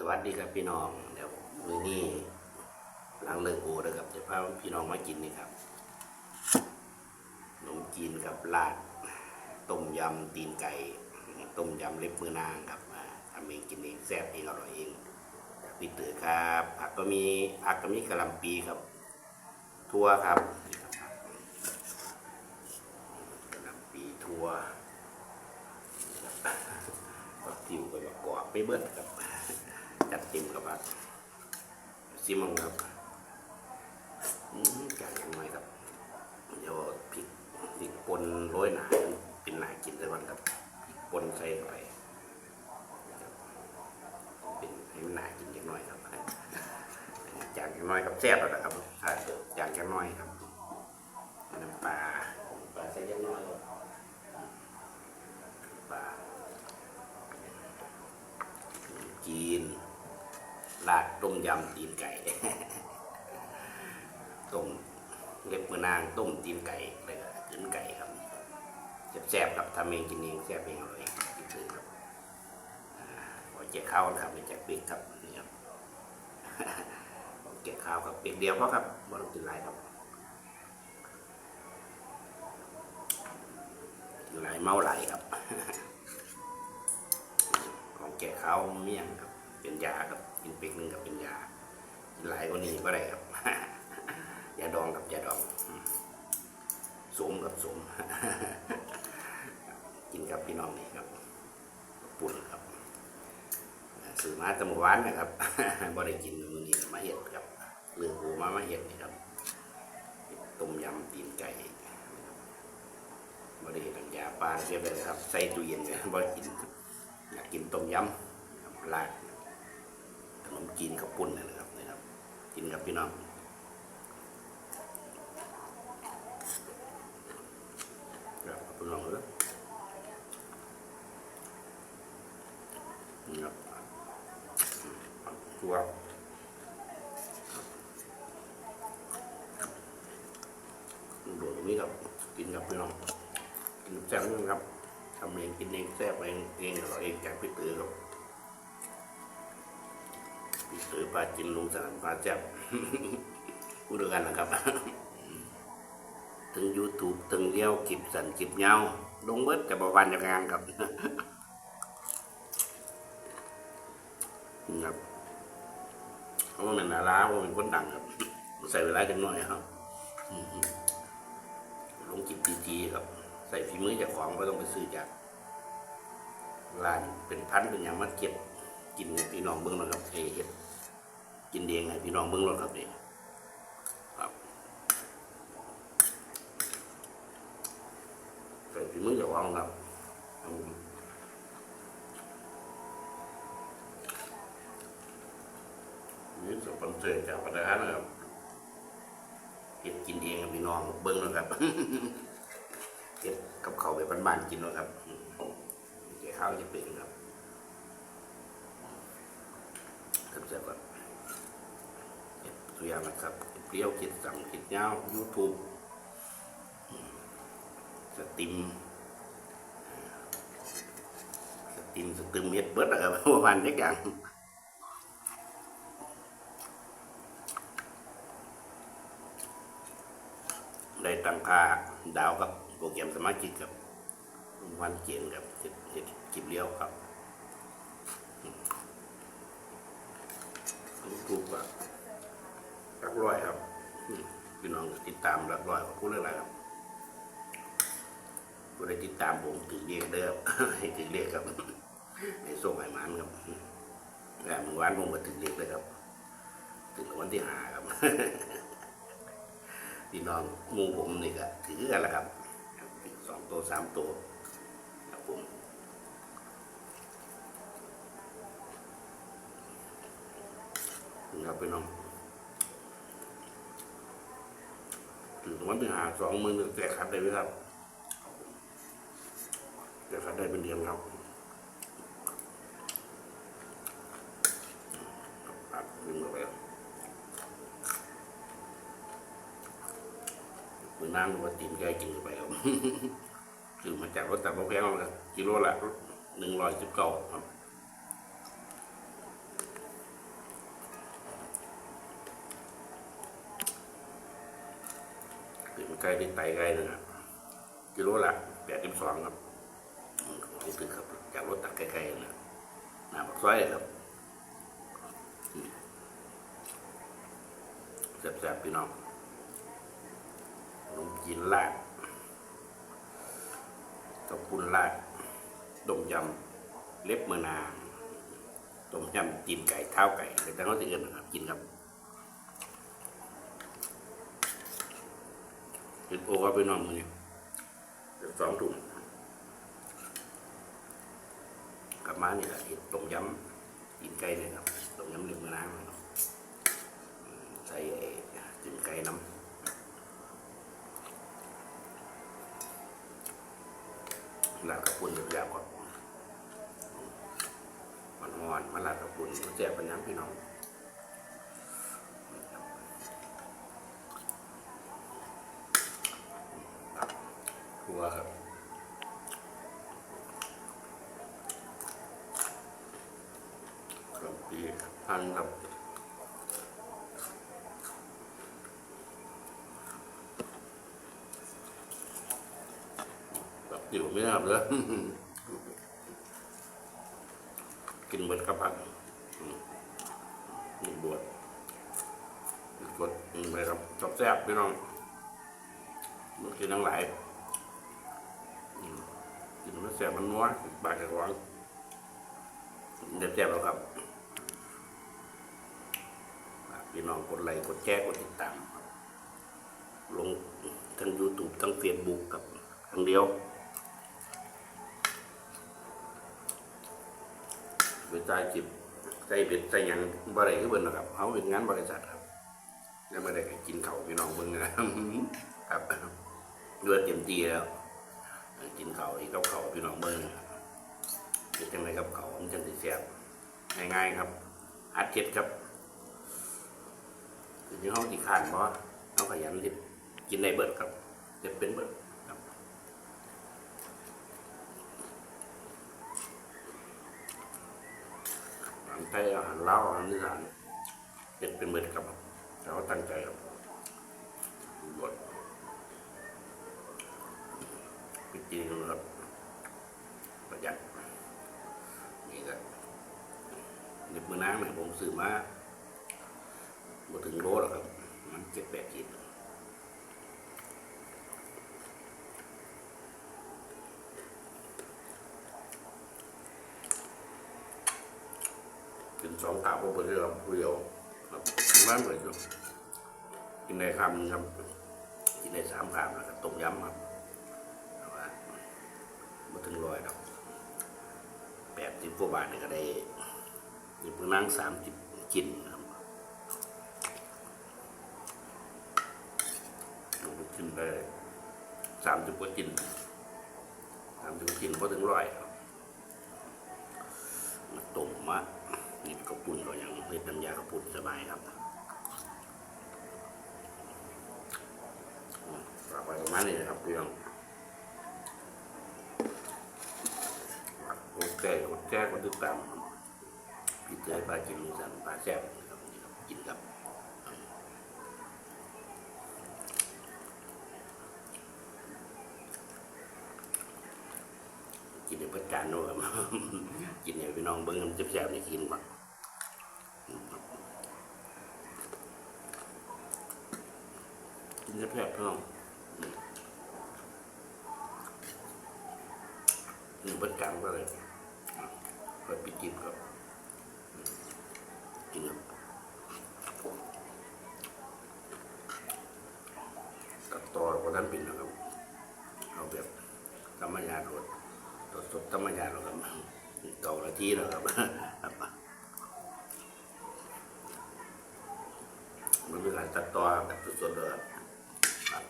สวัสดีครับพี่น้องเดี๋ยวมื้อนี้หลังเลิกโอนะครับจะพาพี่น้องมากินนี่ครับขนมจีนกับลาดต้มยำตีนไก่ต้มยำเล็บมือนางครับทำเองกินเองแซ่บเองอร่อยเองพี่เต๋อครับผักก็มีผักก็มีกะหล่ำปีครับทั่วครับนี่ครับกะหล่ำปีทั่วผักทิวก็แบบกรอบไม่เบิ้ลครับ ติมกับผักซิมองครับอืมจานยังไงครับเดี๋ยวพริกพริกป่นโรยหนาเป็นหนากินได้วันครับพริกป่นใส่ไปเป็นให้มันหนากินจังน้อยครับจานจังน้อยครับแซ่บแล้วนครับอ่าจานจังน้อยครับน้ำปลาปลาใส่ยังน้อยครับปลา จีนราด ต้มยำตีนไก่ต้มเล็บมือนางต้มตีนไก่เลยก็ตีนไก่ครับแซ่บๆครับทำเองกินเองแซ่บเองอร่อยกินซื้อครับขอแจกข้าวนะครับไม่แจกเปีกครับนี่ครับขอแจกข้าวครับเปีกเดียวเพราะครับบ่ต้องกินหลายครับกินหลายเมาไหลายครับของแก่เขาเมี่ยงครับเป็นยาครับ กินเป็กหนึ่งกับเป็นยากินหลายกว่านี้ก็ได้ครับยาดองกับยาดองสมกับสมกินกับพี่น้องนี่ครับปุ่นครับสื่อมาตะมวานนะครับบ่ได้กินมื้อนี้มาเห็ดครับเรื่องหูมามาเห็ดนี่ครับต้มยำตีนไก่บ่ได้เห็ดน้ำยาปลาเสียไปเลยครับใส่ตู้เย็นไว้บ่ได้กินอยากกินต้มยำกับราด มจีนกับปุ้นนะครับนะครับกินกับพี่น้องครับพี่น้องเลยครับตัวโดดตรงนี้ครับกินกับพี่น้องกินแซ่บๆครับทำเองกินเองแซ่บเองเองอร่อยเองจากพี่ตือครับ พี่ตือปลาจิ้นลุงสนามปลาแซ่บพูดด้วยกันนะครับถึง YouTube ถึงเลี้ยวกิบสันกิบเงาลงเบิดกับบวันจากงานครับครับเพราะว่ามันนาราเพราะว่ามันคนดังครับ ใส่เวลาจังหน่อยครับลงจิบจีครับ ใส่ฝีมือจากของก็ต้องไปซื้อจากร้านเป็นพันเป็นอย่างมาเก็บกินให้พี่น้องเบิ้งแล้วครับเอเฮ็ด กินเองให้พี่น้องเบิ้งแล้วครับนี่ครับใส่ฝีมือจากของครับนี่สปอนเซอร์จากประธานนะครับเก็บกินเองให้พี่น้องเบิ้งแล้วครับเก็บกับเขาวแบบบ้านๆกินเนะครับเกี่ยวข้าวจะเป็นครับเสร็จๆก่อน เก็บตัวอย่างนะครับ เปรี้ยวกิดสั่งกิดเงายูทูบสติมสติมสติมเฮ็ดเบิดนะครับประมาณนี้อย่างได้ตั้งค่าดาวครับโปรแกรมสมาชิกครับวันเกียนกับเฮ็ดเฮ็ดคลิปเลี้ยวครับยูทูบก็ห ลักร้อยครับพี่น้องติดตามหลักร้อยขอบคุณองอะไรครับผู้ใดติดตามผมถือเรียกเด้อให้ถือเรียกครับให้ส่งให้หมันครับแต่เมื่อวานผมก็ถือเรียกเลยครับถึงวันที่หาครับพี่น้องมูผมนี่ก็ถือกันแหละครับสองตัวสามตัวครับผมนี่ครับพี่น้องถึง วันที่หาสองหมื่นแต่ขัดได้ไหมครับแต่ขัดได้เป็นเดือนครับครับดึงออกไปมือนั่งว่าตีนแกกินไปครับคือมาจากรถแต่พแพงเลยกิโลละหนึ่งร้อยสิบเก้าครับ ไก่เป็นไตไก่นะครับกิโลละแปดสิบสองครับนี่คือครับจากรถตักไก่ๆนะหน้าปากซอยเลยครับแซ่บๆพี่น้องขนมจีนลาดตบปุนลาดต้มยำเล็บมือนาต้มยำตีนไก่เท้าไก่แต่เขาจะเอื่นนะครับกินครับ เห็ดโอก็ไปนอนมือนี่สองถุงกลับมาเนี่แหละเห็ดต้มยำกินไก่เนี่ยครับต้มยำเหลือดมะนาวนะครับใส่กินไก่น้ำแลาดกระปุนยาบๆก่อนมันหอนมันลาดกระปุนมันแจกป็นยังพี่น้องัวครับครับปีพันครับแบบอยู่ไม่ได้เลยกินเบิดกระพันอืมนี่บวชบวชอืมไปครับชอบแซ่บพี่น้อง เด็ดแสบแล้วครับพี่น้องกดไลค์กดแชร์กดติดตามลงทั้ง YouTube ทั้ง Facebook กับทั้งเดียวเวลาจิบใส่เบ็ดใส่หยังบ่ได้คือเบิ่นนะครับเขาเป็นงานบริษัทครับแล้วไม่ได้กินเขาพี่น้องเบิ่งนะครับเลือดเต็มที่แล้วกินเขาอีกกับเขาพี่น้องเบิ้งเป็นจังไรกับเขามันจังสิแซ่บ ง่ายๆครับอัดเจ็ดครับคือที่ห้องที่ขานเพราะเขาขยันที่กินในเบิดครับเจ็บเป็นเบิดครับอาหารไทยอาหารลาอาหารอีสานเจ็บเป็นเบิดครับแต่ว่าตั้งใจครับบดจริงครับ ซื้อมาบ่ถึงโลหรอกครับ มันเจ็ดแปดขีดกินสองกาบไปเรื่อยๆเดียวครับร้านเหมือนกันกินในคำครับกินในสามคำแล้วก็ต้มยำครับมาถึงร้อยดอกแปดสิบกว่าบาทนี่ก็ได้ ยิบนั่งสามสิบกินครับลงไปกินได้สามสิบกว่ากินสามสิบกว่ากินพอถึงร้อยครับมาต้มมานี่กระปุ่นก็ยังเล็ดน้ำยากระปุ่นสบายครับฝากไว้ประมาณนี้นะครับเพี่องโอเคโอเคก็ติดตาม พี่เตยปลาจินมสันปลาแซ่บครับกินครับกินในประจานด้วยครับกินในพี่น้องเบิ้งน้ำแซ่บๆนี่กินมากินแซ่บๆพี่น้องหนึ่งประจำก็เลยก็ไปกินครับกินครับตัดต่อก็ท่านเป็นนะครับ เอาแบบธรรมญาติรสสดๆธรรมญาติครับเก่าละ ทีนะครับครับมันเป็นการตัดต่อแบบสดๆเลยครับ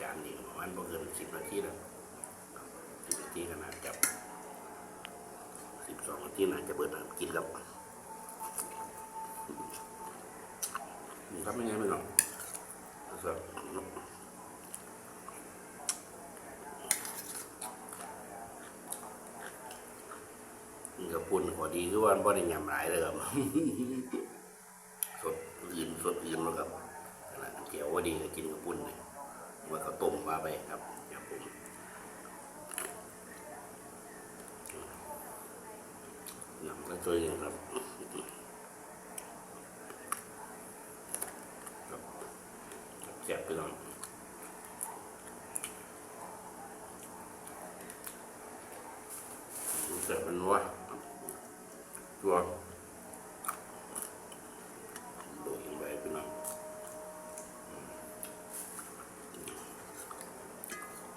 จานนี้ประมาณบ่เกินสิบนาทีแล้วสิบนาทีขนาดจับสิบสองนาทีน่าจะเปิดกินครับครับไม่ไงไม่หรอกสักนี่กับ ปุ่นขอดีคือว่าบ่ได้ยำหลายเลยครับสดอื่นสดอื่นแล้วครับเขียวก็ดีก็กินกับปุ้นเลยว่าเขาต้มมาไปครับครับผมน้ำก็ช่วยหนึ่งครับรับแซ่บไปหน่อยแซ่บเป็นนัว ตัวโดยไปพี่น้อง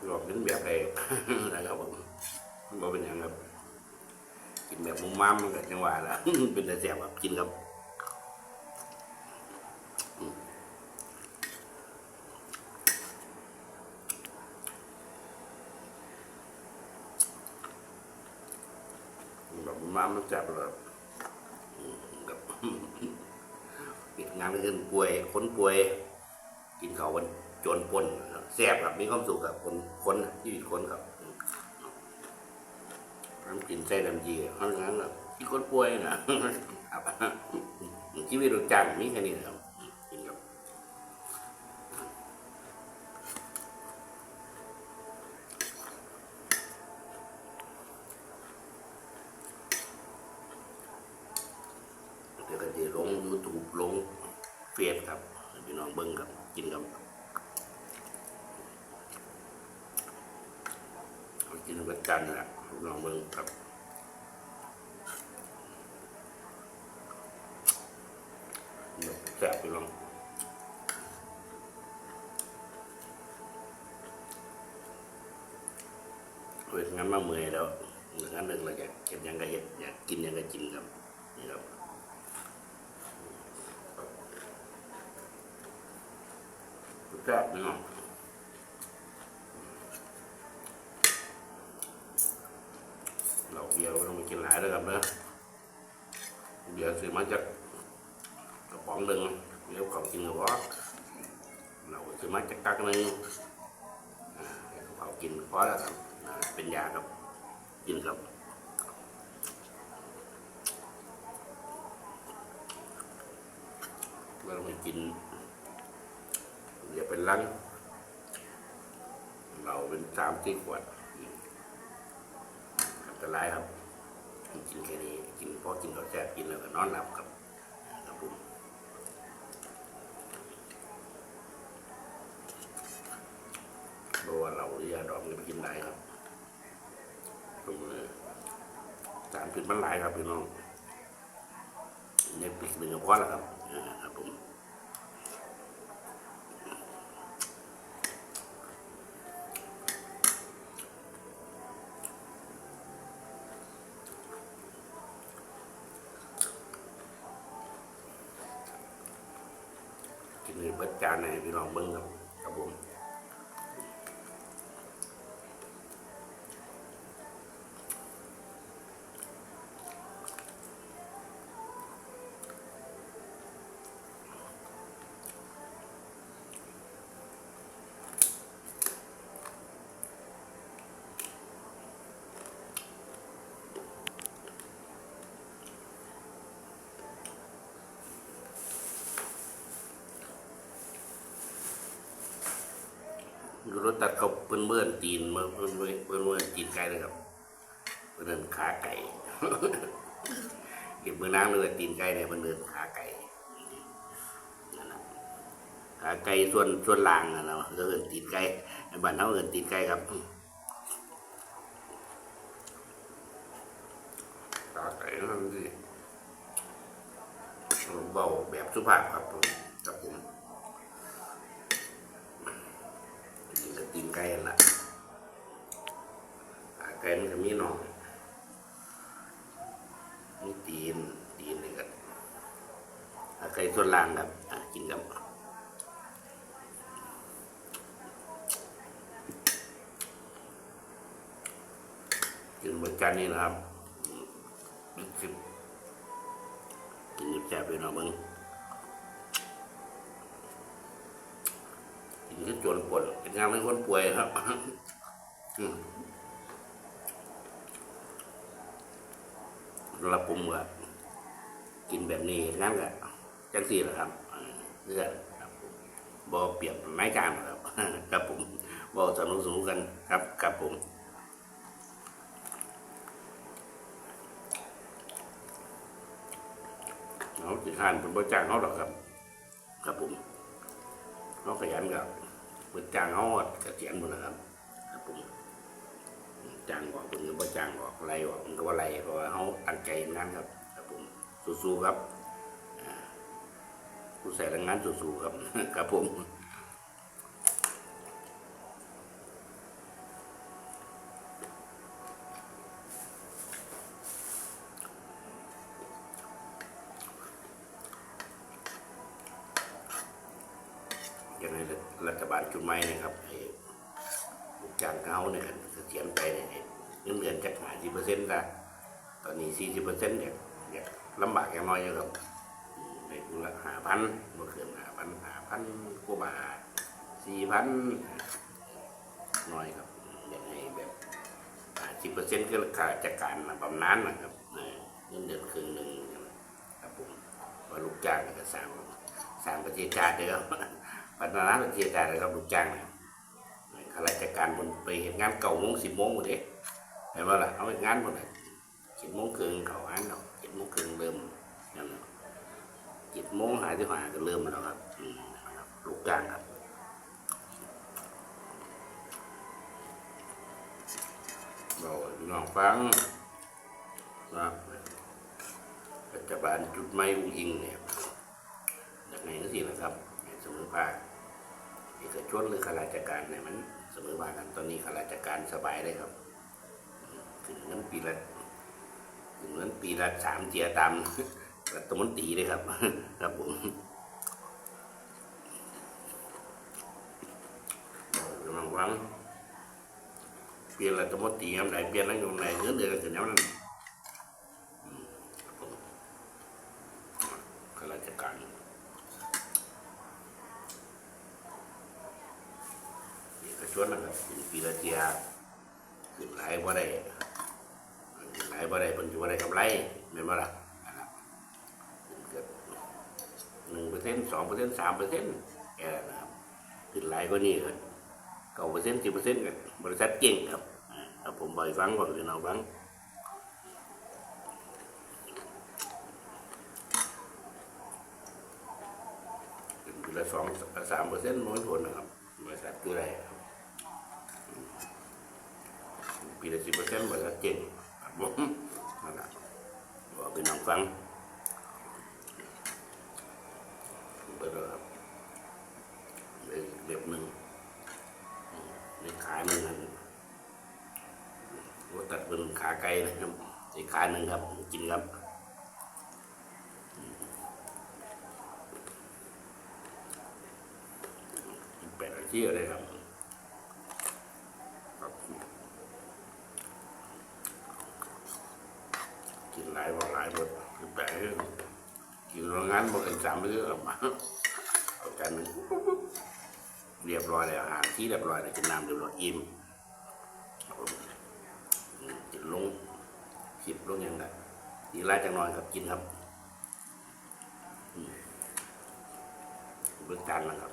หลอกเป็นแบบใดนะครับผมบ่เป็นอย่างครับกินแบบมุมมามมันก็จังหวะละเป็นแต่แสบแบบกินครับมแบบมุมมามมันแสบเลย ยามกลางคืนป่วยคนป่วย กินเขาวันจนปนแซ่บครับมีความสุขกับคนคนน่ะชีวิตคนครับน้ำกินใส่น้ำจีเพราะงั้นแบบที่คนป่วยนะครับชีวิตเราจังมีแค่นี้ครับกินครับเดี๋ยวก็จะลงยูทูบลงเฟซครับให้พี่น้องเบิ้งครับ กินครับเอา กินกันจันแหละพี่น้องเบิ้งครับแซ่บพี่น้องเวทงั้นมาเมื่อยแล้วงั้นหนึ่งเราอยากเก็บยังก็เห็ดอยากกินยังก็กินครับนี่ครับแซ่บพี่น้องเราเบียร์เรายเลยครับนะเบียร์ซื้อมาจากกระป๋องหนึ่งเดี๋ยวเขากินกับว่าเราซื้อมาจากกักหนึ่งอ่าเดี๋ยวเขากินพอแล้วครับเป็นยาครับกินครับเราต้องไปกินอย่าเป็นลังเราเป็นสามสี่ขวดอันตรายครับ กินแค่นี้กินพอกินข้าวแซ่บกินแล้วก็นอนหลับครับครับผมเพราะว่าเรายดองจะไปกินได้ครับตรงนี้สารพิษมันหลายครับพี่น้องเนี่ยปิดหนึ่งก็พอแล้วครับ กินเลยเบิดจานให้พี่น้องเบิ้งครับ ดูรถตัดเขาเปิ้นเบื่อนตีนมาเปิ้นเบื่อนเปิ้นเบื่อนตีนไก่เลยครับเปิ้นเดินขาไก่เก็บมือนางเลยตีนไก่เนี่ยเปิ้นเดินขาไก่นั่นน่ะขาไก่ส่วนส่วนล่างอะเนาะก็เอินตีนไก่ในบ้านเขาเอินตีนไก่ครับขาไก่นั่นสิเบาแบบสุภาพครับผมครับผม กิน ไก่ละขาไก่มันก็มีหนองมีตีนตีนนี่ก็ขาไก่ส่วนล่างครับกินกับกินเหมือนกันนี่นะครับอืมเป็นสิบกินแซ่บๆเลยเนาะมึง กินก็จนปวดเป็นงานเป็นคนป่วยครับอืมสำหรับผมก็กินแบบนี้งั้นก็จังสี่แหละครับเพื่อบผมบอเปรียบไม้กางหรครับครับผมบอสนุกสนุกกันครับครับผมเขาจีทานเป็นบ่จ้างเขาหรอกครับ ครับผมเขาขยันกับ เปิดจ้างเขาเสียงหมดแล้วครับครับผมจ้างออกเป็นก็บ่จ้างออกไรออกมันก็ว่าไรเพราะว่าเขาตั้งใจงานครับครับผมสู้ๆครับผู้ใส่แรงงานสู้ๆครับครับผม อนจากหาสิเปอร์เซ็นต์ละตอนนี้สี่สิบเปอร์เซ็นต์เนี่ยอยากลำบากอย่างน้อยอยู่ครับในกุละหาพันเมื่อคืนหาพันหาพันกว่าบาทสี่พันน้อยครับอยากให้แบบสิบเปอร์เซ็นต์ก็ค่าราชการนะบำนาญนะครับเออเงินเดือนครึ่งหนึ่งครับผมว่าลูกจ้างก็สร้างสร้างประเทศชาติเดียวพัฒนาประเทศได้เลยครับลูกจ้างนี่ยข้าราชการคนไปเห็นงานเก่าโมงสิบโมงหมดเลย เห็นว่าล่ะเอาเฮ็ดงานหมดเลยเจ็ดโมงครึ่งเขาอ่านเนาะเจ็ดโมงครึ่งเริ่มนั่นเนาะเจ็ดโมงหาที่หาก็เริ่มแล้วครับลูกจ้างครับเราพี่น้องฟังนะครับรัฐบาลจุดไม่อุ้งอิงเนี่ยอย่างไรก็สินะครับให้เสมอภาคเอกชนหรือข้าราชการเนี่ยมันเสมอภาคกันตอนนี้ข้าราชการสบายเลยครับ ถึงเงินปีละถึงเงินปีละสามเจียตามรัฐมนตรีเลยครับ ครับผมกำลังวังเปลี่ยนรัฐมนตรียามใดเปลี่ยนนั่งอยู่ไหนเงินเดือนก็ขึ้นแล้วนั่นข้าราชการเอกชนนะครับเป็นปีละเทียขึ้นหลายบ่ได้ขึ้นหลายบ่ได้ เพิ่นสิบ่ได้กำไรแม่นบ่ล่ะนครับเกือบหนึ่งเปอร์เซ็นต์สองเปอร์เซ็นต์สามเปอร์เซ็นต์แค่นั้นะครับขึ้นหลายกว่านี้ก็เก้าเปอร์เซ็นต์สิบเปอร์เซ็นต์กับบริษัทเก่งครับอ่าครับผมบ่อยฟังก่อนพี่น้องฟังขึ้นปีละสองสามเปอร์เซ็นต์มันผลนะครับบริษัทคืออะไรครับปีละสิบเปอร์เซ็นต์บริษัทเก่งครับผมนั่นแหละบอก พี่น้องฟังเปิดแล้วครับเลยบหนึ่งในขาหนึ่งนั้นว่าตัดเป็นขาไก่นะครับอีกขาหนึ่งครับ กินครับแปดอาชีพเลยครับครับ กินหลายบอกหลายหมดคือแปลกเลย กินโรงงานบอกกันสามมื้อออกมาเอาจานหนึ่งเรียบร้อยแล้วอาหารที่เรียบร้อยแล้วกินน้ำเรียบร้อยอิ่มครับผมอืมกินลงสิบลงอย่างไรอีกหลายจังนอนครับกินครับอืมเบิกจานแล้วครับ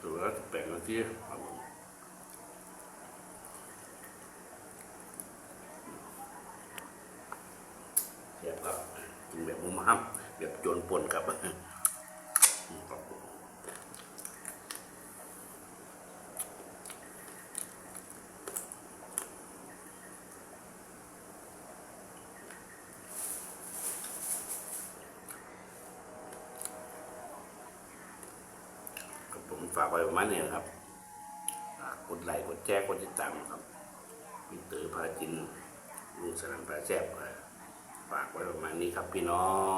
ตัวละแปดนาทีครับผมเสียบครับ กินแบบมุมห้ามแบบโจรปนกับผมฝากไว้ประมาณนี้นะครับฝากกดไลค์กดแชร์กดติดตามครับมิเตอร์พาจินลุงสนามปลาแซ่บครับ ฝากไว้ประมาณนี้ครับ พี่น้อง